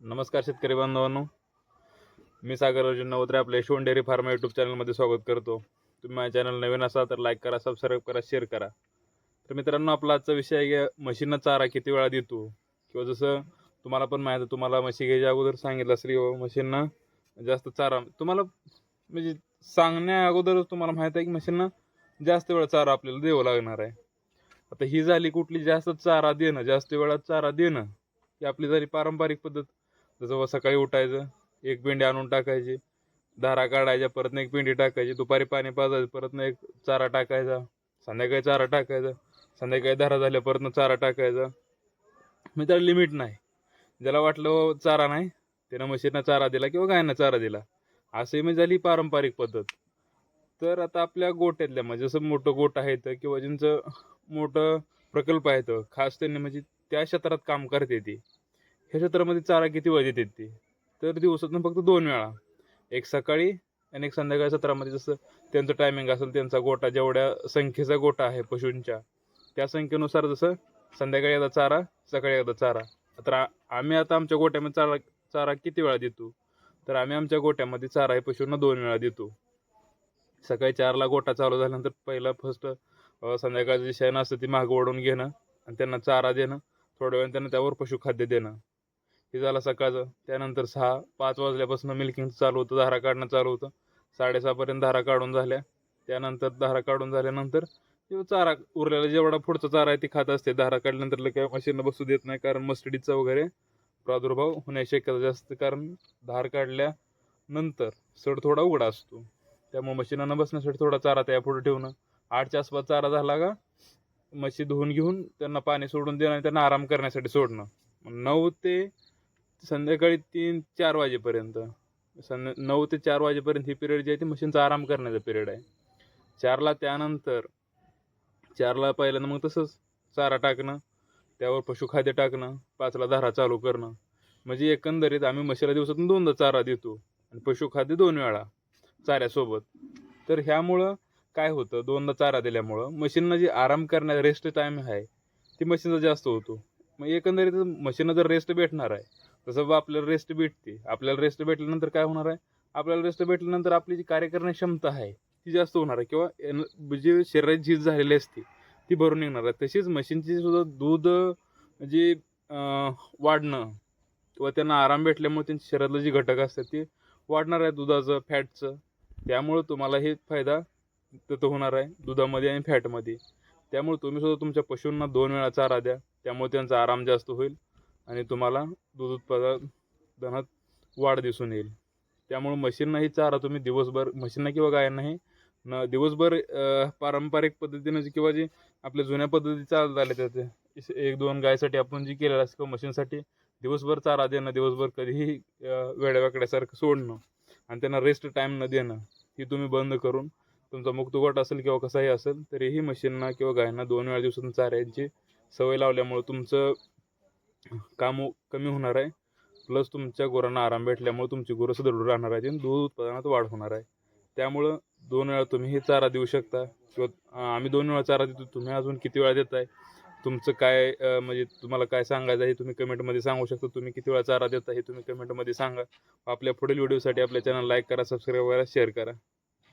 नमस्कार शेतकरी बांधवांनो. मी सागर अर्जुन नवत्रे आपल्या यशवंत डेअरी फार्मा यूट्यूब चॅनलमध्ये स्वागत करतो. तुम्ही माझ्या चॅनल नवीन असाल तर लाईक करा सबस्क्राईब करा शेअर करा. तर मित्रांनो आपला आजचा विषय आहे की म्हशींना चारा किती वेळा देतो? किंवा जसं तुम्हाला पण माहीत आहे तुम्हाला म्हशी घ्यायच्या अगोदर सांगितलं असेल किंवा म्हशींना जास्त चारा तुम्हाला म्हणजे सांगण्या अगोदरच तुम्हाला माहीत आहे की म्हशींना जास्त वेळा चारा आपल्याला द्यावं लागणार आहे. आता ही झाली कुठली जास्त चारा देणं जास्त वेळा चारा देणं ही आपली झाली पारंपरिक पद्धत. जसं सकाळी उठायचं एक पिंडी आणून टाकायची धारा काढायच्या परत एक पिंडी टाकायची दुपारी पाणी पाजायचं परत एक चारा टाकायचा संध्याकाळी चारा टाकायचा संध्याकाळी धारा झाल्या परत चारा टाकायचा. मी त्याला लिमिट नाही. ज्याला वाटलं हो चारा नाही त्यानं म्हशीनं चारा दिला किंवा गायनं चारा दिला. असंही म्हणजे झाली पारंपरिक पद्धत. तर आता आपल्या गोट्यातल्या म्हणजे जसं मोठं गोट आहे तर किंवा ज्यांचं मोठं प्रकल्प आहे तर खास त्यांनी म्हणजे त्या क्षेत्रात काम करते ती. ह्या क्षेत्रामध्ये चारा किती वेळ देतात ते? तर दिवसातून फक्त दोन वेळा. एक सकाळी आणि एक संध्याकाळी सत्रामध्ये जसं त्यांचं टायमिंग असेल त्यांचा गोटा जेवढ्या संख्येचा गोटा आहे पशूंच्या त्या संख्येनुसार जसं संध्याकाळी एकदा चारा सकाळी एकदा चारा. तर आम्ही आता आमच्या गोट्यामध्ये चारा चारा किती वेळा देतो? तर आम्ही आमच्या गोट्यामध्ये चारा हे पशूंना दोन वेळा देतो. सकाळी चारला गोटा चालू झाल्यानंतर पहिला फर्स्ट संध्याकाळचं जे शेण असतं ती मागं ओढून घेणं आणि त्यांना चारा देणं. थोड्या वेळाने त्यांना त्यावर पशुखाद्य देणं. हे झालं सकाळचं. त्यानंतर सहा पाच वाजल्यापासून मिल्किंग चालू होतं धारा काढणं चालू होतं. साडेसहापर्यंत धारा काढून झाल्या. त्यानंतर धारा काढून झाल्यानंतर जो चारा उरलेला जेवढा पुढचा चारा आहे ती खात असते. धारा काढल्यानंतर काय मशीनला बसू देत नाही कारण मस्टडीचा वगैरे प्रादुर्भाव होण्याची शक्यता जास्त कारण धार काढल्यानंतर सड थोडा उघडा असतो. त्यामुळे मशीनला बसण्यासाठी थोडा चारा त्या पुढे ठेवणं. आठच्या आसपास चारा झाला का मशी धुवून घेऊन त्यांना पाणी सोडून देणं आणि त्यांना आराम करण्यासाठी सोडणं. नऊ ते संध्याकाळी तीन चार वाजेपर्यंत. संध्या नऊ ते चार वाजेपर्यंत ही पिरियड जी आहे ती मशीनचा आराम करण्याचा पिरियड आहे. चारला त्यानंतर चारला पहिल्यांदा मग तसंच चारा टाकणं त्यावर पशुखाद्य टाकणं पाचला धारा चालू करणं. म्हणजे एकंदरीत आम्ही म्हशीला दिवसातून दोनदा चारा देतो आणि पशुखाद्य दोन वेळा चाऱ्यासोबत. तर ह्यामुळं काय होतं? दोनदा चारा दिल्यामुळं मशीननं जी आराम करण्या रेस्ट टाईम आहे ती मशीनचा जास्त होतो. मग एकंदरीत मशीनला जर रेस्ट भेटणार आहे तसं बा आपल्याला रेस्ट भेटते. आपल्याला रेस्ट भेटल्यानंतर काय होणार आहे? आपल्याला रेस्ट भेटल्यानंतर आपली जी कार्य करण्याची क्षमता आहे ती जास्त होणार आहे. किंवा एन जी शरीराची झीज झालेली असते ती भरून निघणार आहे. तशीच मशीनची सुद्धा दूध म्हणजे, जी वाढणं किंवा त्यांना आराम भेटल्यामुळे त्यांच्या शरीरातलं जे घटक असतात ते वाढणार आहे दुधाचं फॅटचं. त्यामुळं तुम्हाला हे फायदा तिथं होणार आहे दुधामध्ये आणि फॅटमध्ये. त्यामुळे तुम्ही सुद्धा तुमच्या पशूंना दोन वेळा चारा द्या. त्यामुळे त्यांचा आराम जास्त होईल. आणि तुम्हाला दूध उत्पादनात वाढ दिसून येईल. त्यामुळे म्हशींनाही चारा तुम्ही दिवसभर म्हशींना किंवा गायांनाही न दिवसभर पारंपरिक पद्धतीनं जी किंवा जे आपल्या जुन्या पद्धती चालत आल्या त्या एक दोन गायसाठी आपण जी केलेलं असतं किंवा म्हशींसाठी दिवसभर चारा देणं दिवसभर कधीही वेड्यावाकड्यासारखं सोडणं आणि त्यांना रेस्ट टाईम न देणं ही तुम्ही बंद करून तुमचा मुक्तगोट असेल किंवा कसाही असेल तरीही म्हशींना किंवा गायांना दोन वेळा दिवसातून चाऱ्यांची सवय लावल्यामुळे तुमचं काम कमी होणार आहे. प्लस तुमच्या गुरांना आराम भेटल्यामुळे तुमची गुरं सुदृढ राहणार आहेत आणि दूध उत्पादनात वाढ होणार आहे. त्यामुळं दोन वेळा तुम्ही हे चारा देऊ शकता. किंवा आम्ही दोन वेळा चारा देतो. तुम्ही अजून किती वेळा देताय? तुमचं काय म्हणजे तुम्हाला काय सांगायचं आहे हे तुम्ही कमेंटमध्ये सांगू शकता. तुम्ही किती वेळा चारा देता हे तुम्ही कमेंटमध्ये सांगा. आपल्या पुढील व्हिडिओसाठी आपल्या चॅनल लाईक करा सबस्क्राईब करा शेअर करा.